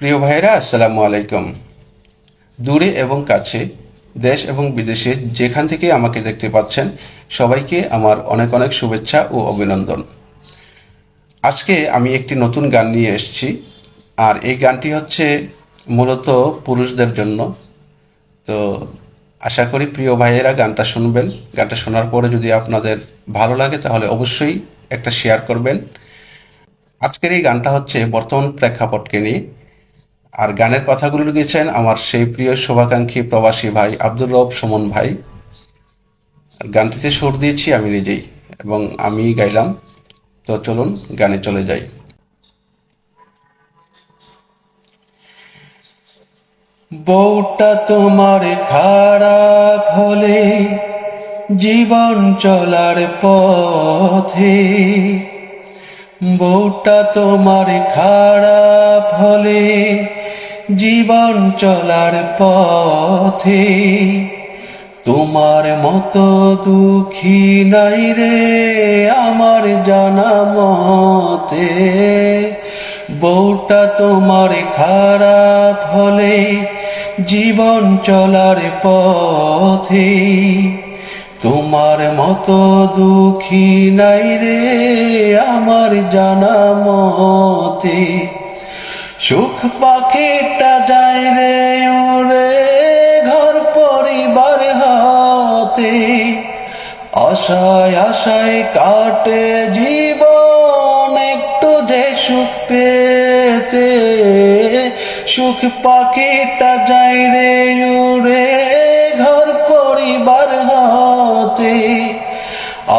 প্রিয় ভাইরা আসসালামু আলাইকুম। দূরে এবং কাছে, দেশ এবং বিদেশে যেখান থেকে আমাকে দেখতে পাচ্ছেন, সবাইকে আমার অনেক অনেক শুভেচ্ছা ও অভিনন্দন। আজকে আমি একটি নতুন গান নিয়ে এসেছি, আর এই গানটি হচ্ছে মূলত পুরুষদের জন্য। তো আশা করি প্রিয় ভাইয়েরা গানটা শুনবেন। গানটা শোনার পরে যদি আপনাদের ভালো লাগে, তাহলে অবশ্যই একটা শেয়ার করবেন। আজকের এই গানটা হচ্ছে বর্তমান প্রেক্ষাপটকে নিয়ে। আর গানের কথাগুলো লিখেছেন আমার সেই প্রিয় শুভাকাঙ্ক্ষী প্রবাসী ভাই আব্দুর রব সুমন ভাই। গানটিতে সুর দিয়েছি আমি নিজেই এবং আমি গাইলাম। তো চলুন গানে চলে যাই। বউটা তোমার খারাপ হলে জীবন চলার পথে। বউটা তোমার খারাপ হলে জীবন চলার পথে। তোমার মতো দুঃখী নাই রে আমার জানা মতে। বউটা তোমার খারাপ হলে জীবন চলার পথে। তোমার মতো দুঃখী নাই রে আমার জানা মতে। সুখ পাখিটা যায় রে উড়ে ঘর পরিবার হতে আশায় আশায় কাটে জীবন একটু যে সুখ পেতে। সুখ পাখিটা যায় রে উড়ে ঘর পরিবার হতে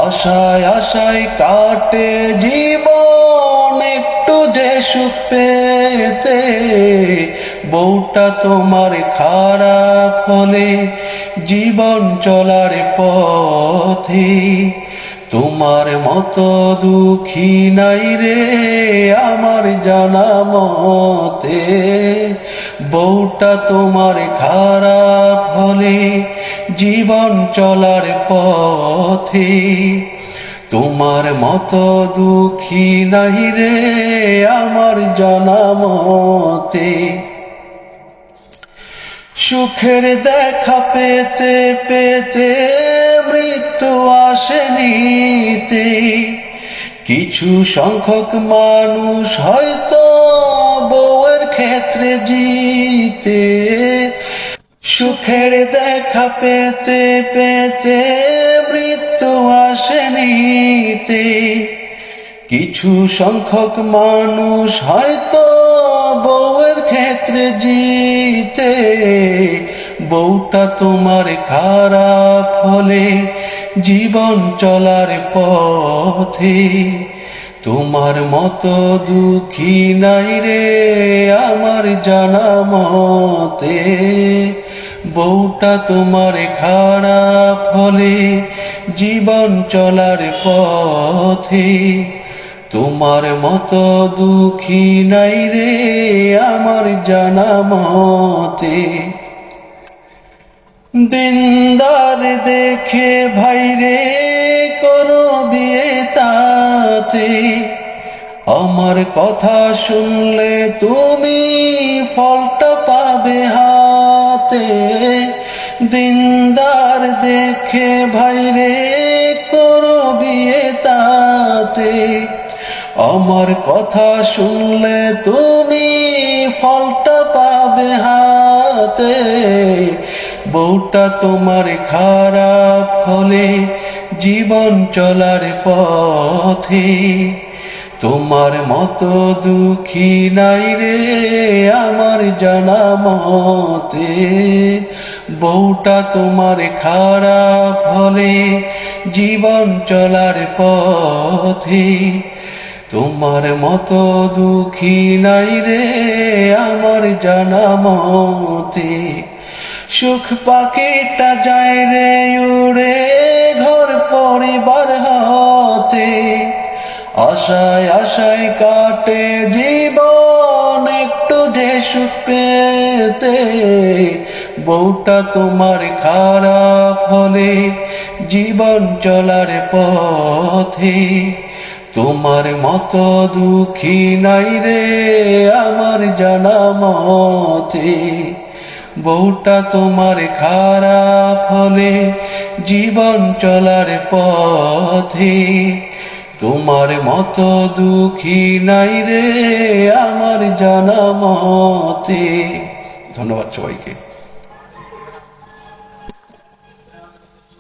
আশায় আশায় কাটে জীবন একটু যে সুখ পেতে, বউটা তোমার খারাপ হলে, জীবন চলার পথে তোমার মতো দুঃখী নাই রে আমার জানা মতে। বউটা তোমার খারাপ হলে, জীবন চলার পথে তোমার মতো দুঃখী নাই রে আমার জানা মতে সুখের দেখা পেতে পেতে মৃত্যু আসেনিতে কিছু সংখ্যক মানুষ হয়তো বউয়ের ক্ষেত্রে জিতে। সুখের দেখা পেতে পেতে আসেনিতে কিছু সংখ্যক মানুষ হয়তো বউয়ের ক্ষেত্রে জিতে। বউটা তোমার খারাপ হলে জীবন চলার পথে। তোমার মতো দুঃখী নাই রে আমার জানা মতে। বউটা তোমার খারাপ হলে জীবন চলার পথে। তোমার মতো দুঃখী নাই রে আমার জানা মতে। দিনদার দেখে ভাইরে করো বিয়ে তাতে। আমার কথা শুনলে তুমি ফলটা পাবে হাতে। দিনদার দেখে ভাইরে করো বিয়ে তাতে। আমার কথা শুনলে তুমি ফলটা পাবে হাতে। বউটা তোমার খারাপ হলে জীবন চলার পথে তোমার মতো দুঃখী নাই রে আমার জানা মতে। বউটা তোমার খারাপ হলে জীবন চলার পথে। তোমার মতো দুঃখী নাই রে আমার জানা মতে। সুখ পাখিটা যায় রে উড়ে ঘর পরিবার হতে। আশায় আশায় কাটে জীবন একটু যে সুখ পেতে। বউটা তোমার খারাপ হলে জীবন চলার পথে। তোমার মতো দুঃখী নাই রে আমার জানা মতে। বউটা তোমার খারাপ হলে জীবন চলার পথে। তোমার মত দুঃখী নাই রে আমার জানা মতে। ধন্যবাদ সবাইকে।